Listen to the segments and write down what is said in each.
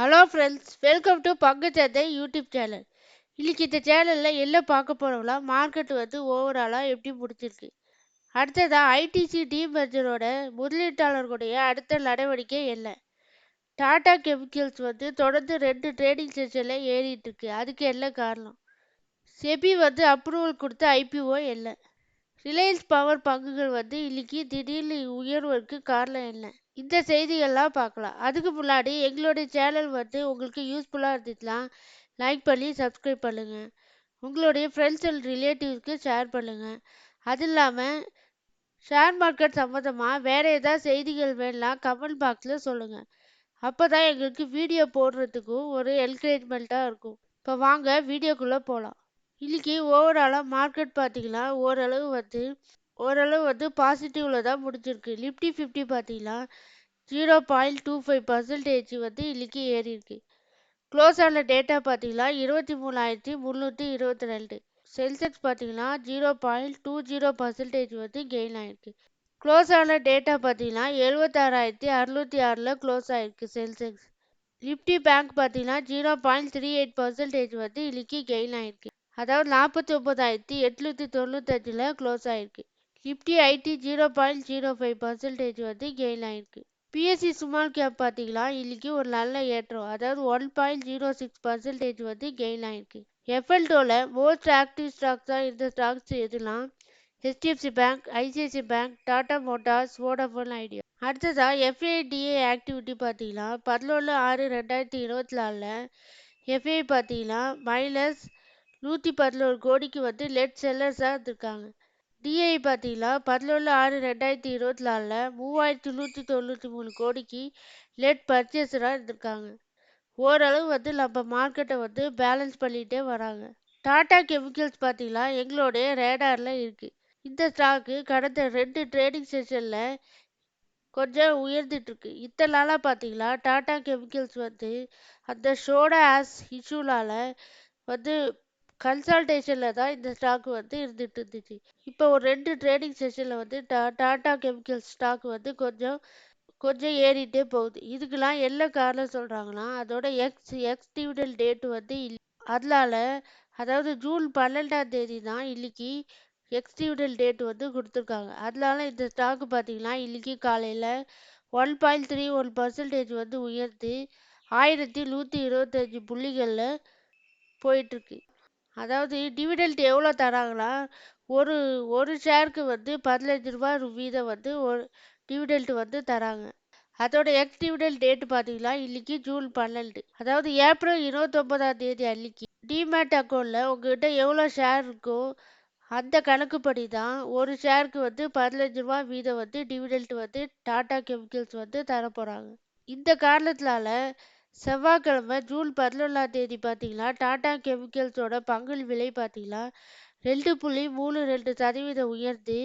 Hello friends welcome to பங்குச்சந்தை YouTube channel இன்னைக்கு இந்த சேனலில் என்ன பார்க்க போகிறோம்னா மார்க்கெட் வந்து ஓவராலாக எப்படி முடிச்சிருக்கு அடுத்ததாக ஐடிசி டிமர்ஜரோட முதலீட்டாளர்களுடைய அடுத்த நடவடிக்கை என்ன? டாடா கெமிக்கல்ஸ் வந்து தொடர்ந்து ரெண்டு ட்ரேடிங் செஷனில் ஏறிட்டுருக்கு அதுக்கு என்ன காரணம்? செபி வந்து அப்ரூவல் கொடுத்த ஐபிஓ என்ன? ரிலையன்ஸ் பவர் பங்குகள் வந்து இன்னைக்கு திடீர்னு உயர்வதற்கு காரணம் என்ன? இந்த செய்திகள்லாம் பார்க்கலாம். அதுக்கு முன்னாடி எங்களுடைய சேனல் வந்து உங்களுக்கு யூஸ்ஃபுல்லாக இருந்துச்சுன்னா லைக் பண்ணி சப்ஸ்கிரைப் பண்ணுங்கள் உங்களுடைய ஃப்ரெண்ட்ஸ் அண்ட் ரிலேட்டிவ்ஸ்க்கு ஷேர் பண்ணுங்கள் அது இல்லாமல் ஷேர் மார்க்கெட் சம்மந்தமாக வேறு ஏதாவது செய்திகள் வேணும்னா கமெண்ட் பாக்ஸில் சொல்லுங்கள் அப்போ தான் எங்களுக்கு வீடியோ போடுறதுக்கும் ஒரு என்கரேஜ்மெண்ட்டாக இருக்கும். இப்போ வாங்க வீடியோக்குள்ளே போகலாம் இன்றைக்கி ஓவராலாக மார்க்கெட் பார்த்திங்கன்னா ஓரளவு வந்து ஓரளவு வந்து பாசிட்டிவில் தான் முடிஞ்சிருக்கு. நிஃப்டி ஃபிஃப்டி பார்த்தீங்கன்னா zero point two five percentage வந்து இன்னைக்கு ஏறி இருக்கு க்ளோஸ் ஆன டேட்டா பார்த்தீங்கன்னா இருபத்தி மூணாயிரத்தி முந்நூற்றி இருபத்தி ரெண்டு. சென்செக்ஸ் பார்த்தீங்கன்னா zero point two zero percentage வந்து கெயின் ஆயிருக்கு. க்ளோஸ் ஆன டேட்டா பார்த்தீங்கன்னா எழுபத்தாறாயிரத்தி அறுநூற்றி ஆறில் க்ளோஸ் ஆயிருக்கு சென்செக்ஸ் நிஃப்டி பேங்க் பார்த்தீங்கன்னா zero point three eight percentage வந்து இன்னைக்கு கெயின் ஆயிருக்கு. அதாவது நாற்பத்தி ஒம்பதாயிரத்தி எட்நூற்றி தொண்ணூத்தஞ்சில் க்ளோஸ் ஆயிருக்கு. Nifty IT zero point zero five percentage வந்து கெயின் ஆயிருக்கு. பிஎஸ்சி ஸ்மால் கேப் பார்த்தீங்கன்னா இன்னைக்கு ஒரு நல்ல ஏற்றம். அதாவது one point zero six percentage வந்து கெயின் ஆயிருக்கு. எஃப்எல்டோவில் மோஸ்ட் ஆக்டிவ் ஸ்டாக்ஸாக இருந்த ஸ்டாக்ஸ் எதுனா? HDFC bank ICICI bank Tata motors Vodafone Idea அடுத்ததாக எஃப்ஐடிஏ ஆக்டிவிட்டி பார்த்தீங்கன்னா பதினொன்று ஆறு ரெண்டாயிரத்தி இருபத்தி நாலில் எஃப்ஐ பார்த்தீங்கன்னா மைனஸ் நூற்றி பதினோரு கோடிக்கு வந்து லெட் செல்லர்ஸாக இருந்திருக்காங்க. டிஐ பார்த்தீங்கன்னா பதினொன்று ஆறு ரெண்டாயிரத்தி இருபத்தி நாலில் மூவாயிரத்தி நூற்றி தொண்ணூற்றி மூணு கோடிக்கு நெட் பர்ச்சேஸராக இருந்திருக்காங்க. ஓரளவு வந்து நம்ம மார்க்கெட்டை வந்து பேலன்ஸ் பண்ணிகிட்டே வராங்க. டாடா கெமிக்கல்ஸ் பார்த்தீங்கன்னா எங்களுடைய ரேடாரில் இருக்குது இந்த ஸ்டாக்கு கடந்த ரெண்டு ட்ரேடிங் செஷனில் கொஞ்சம் உயர்ந்துட்டுருக்கு. இத்தனை நாளாக பார்த்தீங்கன்னா டாடா கெமிக்கல்ஸ் வந்து அந்த ஷோடா ஆஸ் இஷ்யூலால் வந்து கன்சல்டேஷனில் தான் இந்த ஸ்டாக் வந்து இருந்துட்டு இருந்துச்சு. இப்போ ஒரு ரெண்டு ட்ரேடிங் செஷனில் வந்து டா டாடா கெமிக்கல்ஸ் ஸ்டாக் வந்து கொஞ்சம் கொஞ்சம் ஏறிட்டே போகுது. இதுக்கெல்லாம் என்ன காரணம் சொல்கிறாங்கன்னா அதோட எக்ஸ் எக்ஸ் டிவிடல் டேட் வந்து இல்லை அதனால அதாவது ஜூன் பன்னெண்டாம் தேதி தான் இன்னைக்கு எக்ஸ் டிவிடல் டேட் வந்து கொடுத்துருக்காங்க. அதனால இந்த ஸ்டாக்கு பார்த்தீங்கன்னா இன்னைக்கு காலையில் one point three one percentage வந்து உயர்த்தி ஆயிரத்தி நூற்றி இருபத்தஞ்சி புள்ளிகளில் போயிட்டுருக்கு அதாவது டிவிடெண்ட் எவ்வளோ தராங்களா? ஒரு ஒரு ஷேருக்கு வந்து பதினஞ்சு ரூபா வீதம் வந்து ஒரு டிவிடெண்ட் வந்து தராங்க. அதோட எக்ஸ் டிவிடெண்ட் டேட் பார்த்தீங்கன்னா இன்னைக்கு ஜூன் பன்னெண்டு. அதாவது ஏப்ரல் இருபத்தொம்பதாம் தேதி அன்னைக்கு. டிமேட் அக்கௌண்ட்டில் உங்ககிட்ட எவ்வளோ ஷேர் இருக்கோ அந்த கணக்குப்படி தான் ஒரு ஷேருக்கு வந்து பதினஞ்சு ரூபா வீதம் வந்து டிவிடெண்ட் வந்து டாடா கெமிக்கல்ஸ் வந்து தர போகிறாங்க இந்த காரணத்தினால செவ்வாய்க்கிழமை ஜூன் பதினொன்றாம் தேதி பார்த்தீங்கன்னா டாடா கெமிக்கல்ஸோட பங்குள் விலை பார்த்தீங்கன்னா ரெண்டு புள்ளி மூணு ரெண்டு சதவீதம் உயர்ந்து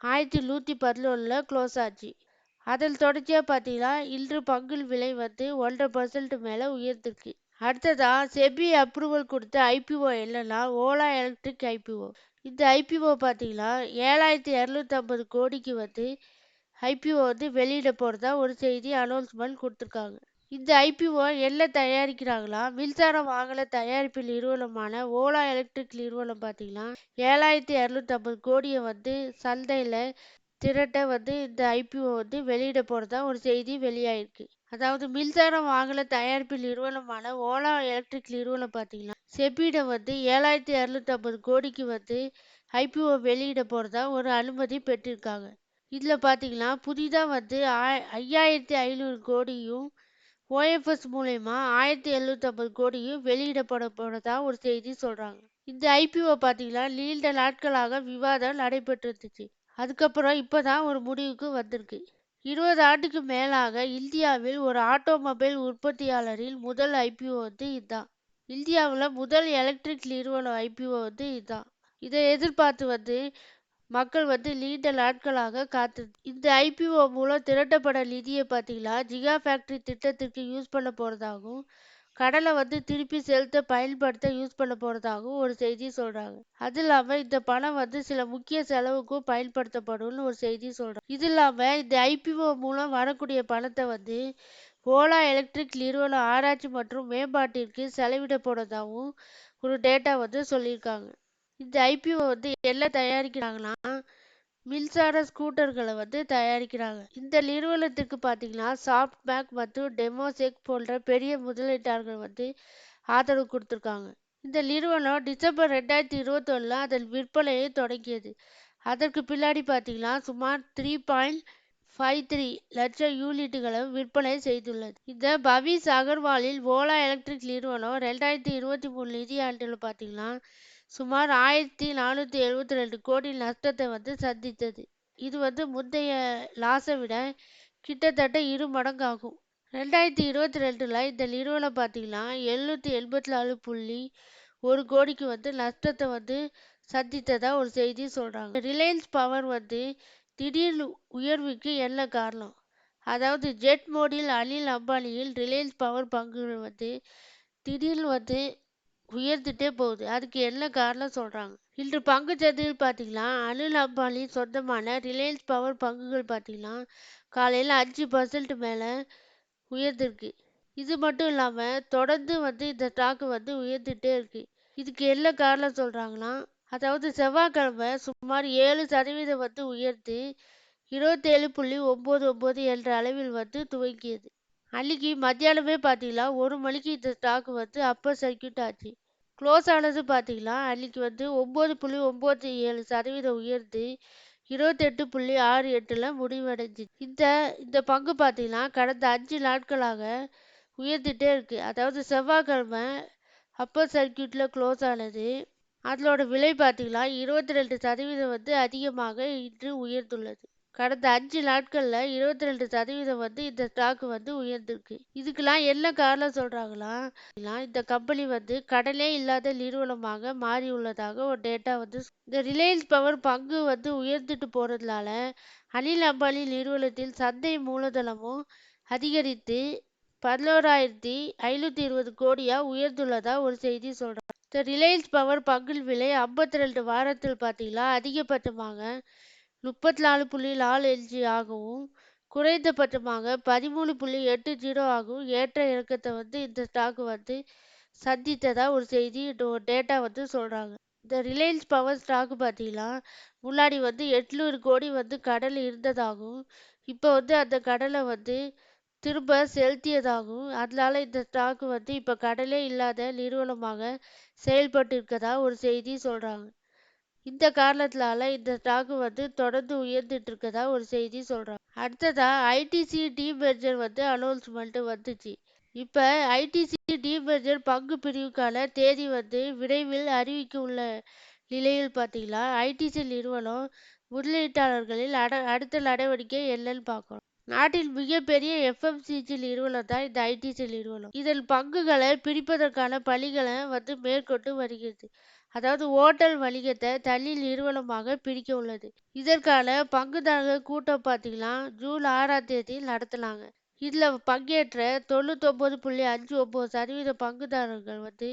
ஆயிரத்தி நூற்றி பதினொன்றில் க்ளோஸ் ஆச்சு. அதில் தொடர்ச்சியாக பார்த்தீங்கன்னா இன்று பங்குள் விலை வந்து ஒன்றரை பர்சன்ட் மேலே உயர்ந்திருக்கு. அடுத்ததாக செபி அப்ரூவல் கொடுத்த ஐபிஓ என்னன்னா ஓலா எலக்ட்ரிக் ஐபிஓ இந்த ஐபிஓ பார்த்தீங்கன்னா ஏழாயிரத்தி இரநூத்தம்பது கோடிக்கு வந்து ஐபிஓ வந்து வெளியிட போகிறதா ஒரு செய்தி அனௌன்ஸ்மெண்ட் கொடுத்துருக்காங்க. இந்த ஐபிஓ என்ன தயாரிக்கிறாங்களா? மின்சார வாகன தயாரிப்பு நிறுவனமான ஓலா எலக்ட்ரிக் நிறுவனம் பார்த்தீங்கன்னா ஏழாயிரத்தி இரநூத்தம்பது கோடியை வந்து சந்தையில் திரட்ட வந்து இந்த ஐபிஓ வந்து வெளியிட போகிறதா ஒரு செய்தி வெளியாயிருக்கு. அதாவது மின்சார வாகன தயாரிப்பு நிறுவனமான ஓலா எலக்ட்ரிக் நிறுவனம் பார்த்தீங்கன்னா செபியிடம் வந்து ஏழாயிரத்தி இரநூத்தம்பது கோடிக்கு வந்து ஐபிஓ வெளியிட போகிறதா ஒரு அனுமதி பெற்றிருக்காங்க. இதில் பார்த்தீங்கன்னா புதிதாக வந்து ஐயாயிரத்தி ஐநூறு கோடியும் ஓஎஃப்எஸ் மூலயமா ஆயிரத்தி எழுநூற்றம்பது கோடியும் வெளியிடப்பட போனதா ஒரு செய்தி சொல்கிறாங்க இந்த ஐபிஓ பார்த்தீங்கன்னா நீண்ட நாட்களாக விவாதம் நடைபெற்று இருந்துச்சு அதுக்கப்புறம் இப்போ தான் ஒரு முடிவுக்கு வந்திருக்கு. இருபது ஆண்டுக்கு மேலாக இந்தியாவில் ஒரு ஆட்டோமொபைல் உற்பத்தியாளரின் முதல் ஐபிஓ வந்து இதுதான் இந்தியாவில் முதல் எலக்ட்ரிக் நிறுவனம் ஐபிஓ வந்து இதுதான் இதை எதிர்பார்த்து வந்து மக்கள் வந்து நீண்ட நாட்களாக காத்து இந்த ஐபிஓ மூலம் திரட்டப்பட நிதியை பார்த்தீங்கன்னா ஜிகா ஃபேக்டரி திட்டத்திற்கு யூஸ் பண்ண போகிறதாகவும் கடலை வந்து திருப்பி செலுத்த பயன்படுத்த யூஸ் பண்ண போகிறதாகவும் ஒரு செய்தி சொல்கிறாங்க அது இல்லாமல் இந்த பணம் வந்து சில முக்கிய செலவுக்கும் பயன்படுத்தப்படும்னு ஒரு செய்தி சொல்கிறாங்க இது இல்லாமல் இந்த ஐபிஓ மூலம் வரக்கூடிய பணத்தை வந்து ஓலா எலக்ட்ரிக் நிறுவன ஆராய்ச்சி மற்றும் மேம்பாட்டிற்கு செலவிடப்போறதாகவும் ஒரு டேட்டா வந்து சொல்லியிருக்காங்க. இந்த ஐபிஓ வந்து என்ன தயாரிக்கிறாங்கன்னா மின்சார ஸ்கூட்டர்களை வந்து தயாரிக்கிறாங்க. இந்த நிறுவனத்துக்கு பார்த்தீங்கன்னா சாஃப்ட்பேக் மற்றும் டெமோசெக் போன்ற பெரிய முதலீட்டாளர்கள் வந்து ஆதரவு கொடுத்துருக்காங்க. இந்த நிறுவனம் டிசம்பர் ரெண்டாயிரத்தி இருபத்தொன்னில் அதன் விற்பனையை தொடங்கியது. அதற்கு பின்னாடி பார்த்தீங்கன்னா சுமார் த்ரீ பாயிண்ட் ஃபைவ் த்ரீ லட்சம் யூனிட்டுகளும் விற்பனை செய்துள்ளது. இந்த பவிஸ் அகர்வாலில் ஓலா எலக்ட்ரிக் நிறுவனம் ரெண்டாயிரத்தி இருபத்தி மூணு நிதியாண்டில் பார்த்தீங்கன்னா சுமார் ஆயிரத்தி நானூற்றி எழுபத்தி ரெண்டு கோடி நஷ்டத்தை வந்து சந்தித்தது. இது வந்து முந்தைய லாஸை விட கிட்டத்தட்ட இரு மடங்காகும். ரெண்டாயிரத்தி இருபத்தி ரெண்டில் இந்த நிறுவனம் பார்த்தீங்கன்னா எழுநூற்றி எண்பத்தி நாலு புள்ளி ஒரு கோடிக்கு வந்து நஷ்டத்தை வந்து சந்தித்ததாக ஒரு செய்தி சொல்கிறாங்க ரிலையன்ஸ் பவர் வந்து திடீர் உயர்வுக்கு என்ன காரணம்? அதாவது ஜெட் மோடில் அனில் அம்பானியில் ரிலையன்ஸ் பவர் பங்குகள் வந்து திடீர்னு வந்து உயர்ந்துட்டே போகுது. அதுக்கு என்ன காரணம் சொல்கிறாங்க இன்று பங்கு சந்தையில் பார்த்தீங்கன்னா அனில் அம்பானி சொந்தமான ரிலையன்ஸ் பவர் பங்குகள் பார்த்தீங்கன்னா காலையில் அஞ்சு பர்சன்ட் மேலே உயர்ந்திருக்கு. இது மட்டும் இல்லாமல் தொடர்ந்து வந்து இந்த ஸ்டாக்கு வந்து உயர்ந்துகிட்டே இருக்குது இதுக்கு என்ன காரணம் சொல்கிறாங்கன்னா அதாவது செவ்வாய்க்கிழமை சுமார் ஏழு சதவீதம் வந்து உயர்ந்து இருபத்தேழு புள்ளி ஒம்பது ஒம்பது என்ற அளவில் வந்து துவங்கியது. அன்னைக்கு மத்தியானமே பார்த்தீங்கன்னா ஒரு மணிக்கு இந்த ஸ்டாக் வந்து அப்பர் சர்க்கியூட் ஆச்சு. க்ளோஸ் ஆனது பார்த்தீங்கன்னா அன்னைக்கு வந்து ஒம்பது புள்ளி ஒம்பது ஏழு சதவீதம் உயர்ந்து இருபத்தெட்டு புள்ளி ஆறு எட்டில் முடிவடைஞ்சிது. இந்த இந்த பங்கு பார்த்தீங்கன்னா கடந்த அஞ்சு நாட்களாக உயர்ந்துகிட்டே இருக்குது அதாவது செவ்வாய்க்கிழமை அப்பர் சர்க்கியூட்டில் க்ளோஸ் ஆனது. அதனோட விலை பார்த்தீங்கன்னா இருபத்தி ரெண்டு சதவீதம் வந்து அதிகமாக இன்று உயர்ந்துள்ளது. கடந்த அஞ்சு நாட்களில் இருபத்தி ரெண்டு சதவீதம் வந்து இந்த ஸ்டாக் வந்து உயர்ந்திருக்கு. இதுக்கெல்லாம் என்ன காரணம் சொல்கிறாங்களா இந்த கம்பெனி வந்து கடனே இல்லாத நிறுவனமாக மாறியுள்ளதாக ஒரு டேட்டா வந்து இந்த ரிலையன்ஸ் பவர் பங்கு வந்து உயர்ந்துட்டு போகிறதுனால அனில் அம்பானி நிறுவனத்தில் சந்தை மூலதனமும் அதிகரித்து பதினோராயிரத்தி ஐநூற்றி இருபது கோடியாக உயர்ந்துள்ளதா ஒரு செய்தி சொல்கிறாங்க இந்த ரிலையன்ஸ் பவர் பங்கில் விலை ஐம்பத்தி ரெண்டு வாரத்தில் பார்த்தீங்கன்னா அதிகபட்சமாக முப்பத்தி நாலு புள்ளி நாலு அஞ்சு ஆகவும் குறைந்தபட்சமாக பதிமூணு புள்ளி எட்டு ஜீரோ ஆகவும் ஏற்ற இறக்கத்தை வந்து இந்த ஸ்டாக் வந்து சந்தித்ததாக ஒரு செய்தி ஒரு டேட்டா வந்து சொல்கிறாங்க இந்த ரிலையன்ஸ் பவர் ஸ்டாக் பார்த்தீங்கன்னா முன்னாடி வந்து எட்நூறு கோடி வந்து கடல் இருந்ததாகவும் இப்போ வந்து அந்த கடலை வந்து திரும்ப செலுத்தியதாகவும் அதனால இந்த ஸ்டாக் வந்து இப்போ கடலே இல்லாத நிறுவனமாக செயல்பட்டிருக்கதா ஒரு செய்தி சொல்கிறாங்க இந்த காரணத்தினால இந்த ஸ்டாக் வந்து தொடர்ந்து உயர்ந்துட்டு இருக்கதா ஒரு செய்தி சொல்றாங்க. அடுத்ததா ஐடிசி டிமெர்ஜர் வந்து அனௌன்ஸ்மெண்ட் வந்துச்சு. இப்ப ஐடிசி டிமெர்ஜர் பங்கு பிரிவுக்கான தேதி வந்து விரைவில் அறிவிக்க உள்ள நிலையில் பார்த்தீங்கன்னா ஐடிசி நிறுவனம் முதலீட்டாளர்களில் அட அடுத்த நடவடிக்கை என்னன்னு பார்க்கணும். நாட்டில் மிகப்பெரிய எஃப்எம்சிஜி நிறுவனம் தான் இந்த ஐடிசி நிறுவனம். இதன் பங்குகளை பிரிப்பதற்கான பணிகளை வந்து மேற்கொண்டு வருகிறது. அதாவது ஓட்டல் வணிகத்தை தனி நிறுவனமாக பிரிக்க உள்ளது. இதற்கான பங்குதாரர்கள் கூட்டம் பார்த்தீங்கன்னா ஜூன் ஆறாம் தேதி நடத்தினாங்க. இதில் பங்கேற்ற தொண்ணூத்தொம்பது புள்ளி அஞ்சு ஒம்பது சதவீத பங்குதாரர்கள் வந்து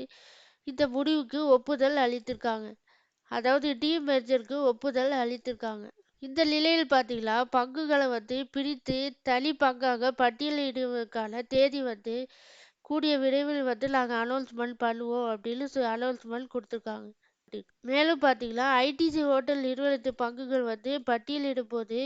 இந்த முடிவுக்கு ஒப்புதல் அளித்திருக்காங்க. அதாவது டிமெர்ஜருக்கு ஒப்புதல் அளித்திருக்காங்க. இந்த நிலையில் பார்த்தீங்கன்னா பங்குகளை வந்து பிரித்து தனி பங்காக பட்டியலிடுவதற்கான தேதி வந்து கூடிய விரைவில் வந்து நாங்கள் அனௌன்ஸ்மெண்ட் பண்ணுவோம் அப்படின்னு அனௌன்ஸ்மெண்ட் கொடுத்துருக்காங்க. மேலும் பார்த்தீங்கன்னா ஐடிசி ஹோட்டல் நிறுவனத்து பங்குகள் வந்து பட்டியலிடும் போது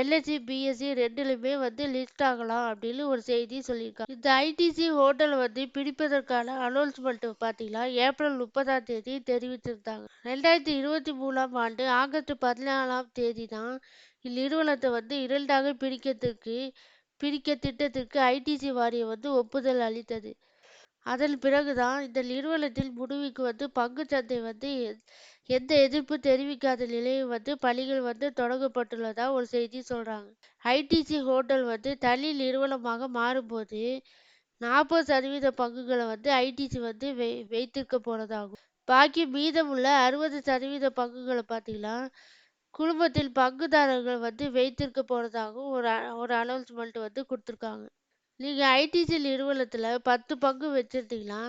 எல்எஸ்சி பிஎஸ்சி ரெண்டுலையுமே வந்து லிஸ்ட் ஆகலாம் அப்படின்னு ஒரு செய்தி சொல்லியிருக்காங்க. இந்த ஐடிசி ஹோட்டல் வந்து பிடிப்பதற்கான அனௌன்ஸ்மெண்ட் பார்த்தீங்கன்னா ஏப்ரல் முப்பதாம் தேதி தெரிவித்திருந்தாங்க. ரெண்டாயிரத்தி இருபத்தி மூணாம் ஆண்டு ஆகஸ்ட் பதினாலாம் தேதி தான் இந்நிறுவனத்தை வந்து இரண்டாக பிரிக்கிறதுக்கு பிரிக்க திட்டத்திற்கு ஐடிசி வாரியம் வந்து ஒப்புதல் அளித்தது. அதன் பிறகுதான் இந்த நிறுவனத்தில் முடிவுக்கு வந்து பங்கு சந்தை வந்து எந்த எதிர்ப்பு தெரிவிக்காத நிலையில் வந்து பணிகள் வந்து தொடங்கப்பட்டுள்ளதா ஒரு செய்தி சொல்றாங்க. ஐடிசி ஹோட்டல் வந்து தனி நிறுவனமாக மாறும்போது நாற்பது சதவீத பங்குகளை வந்து ஐடிசி வந்து வை வைத்திருக்க போனதாகும். பாக்கி மீதமுள்ள அறுபது சதவீத பங்குகளை பார்த்தீங்கன்னா குழுமத்தில் பங்குதாரர்கள் வந்து வைத்திருக்க போறதாகவும் ஒரு ஒரு அனௌன்ஸ்மெண்ட் வந்து கொடுத்துருக்காங்க. நீங்கள் ஐடிசி நிறுவனத்தில் பத்து பங்கு வச்சுருந்தீங்கன்னா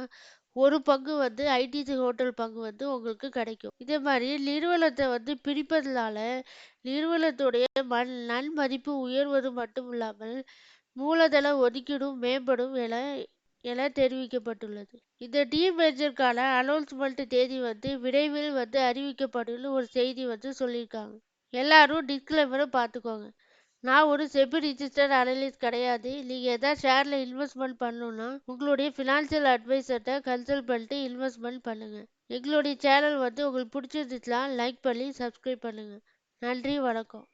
ஒரு பங்கு வந்து ஐடிசி ஹோட்டல் பங்கு வந்து உங்களுக்கு கிடைக்கும். இதே மாதிரி நிறுவனத்தை வந்து பிரிப்பதனால நிறுவனத்துடைய மண் நன்மதிப்பு உயர்வது மட்டும் இல்லாமல் மூலதன ஒதுக்கீடும் மேம்படும் என என தெரிவிக்கப்பட்டுள்ளது. இந்த டீமேஜருக்கான அனௌன்ஸ்மெண்ட் தேதி வந்து விரைவில் வந்து அறிவிக்கப்படும் ஒரு செய்தி வந்து சொல்லியிருக்காங்க. எல்லாரும் டிஸ்கிளைமரை பார்த்துக்கோங்க. நான் ஒரு செபி ரிஜிஸ்டர் அனலிஸ்ட் கிடையாது. நீங்கள் எதாவது ஷேரில் இன்வெஸ்ட்மெண்ட் பண்ணணுன்னா உங்களுடைய ஃபினான்ஷியல் அட்வைசர்கிட்ட கன்சல்ட் பண்ணிட்டு இன்வெஸ்ட்மெண்ட் பண்ணுங்கள் எங்களுடைய சேனல் வந்து உங்களுக்கு பிடிச்சிருந்துச்சுன்னா லைக் பண்ணி சப்ஸ்கிரைப் பண்ணுங்கள் நன்றி வணக்கம்.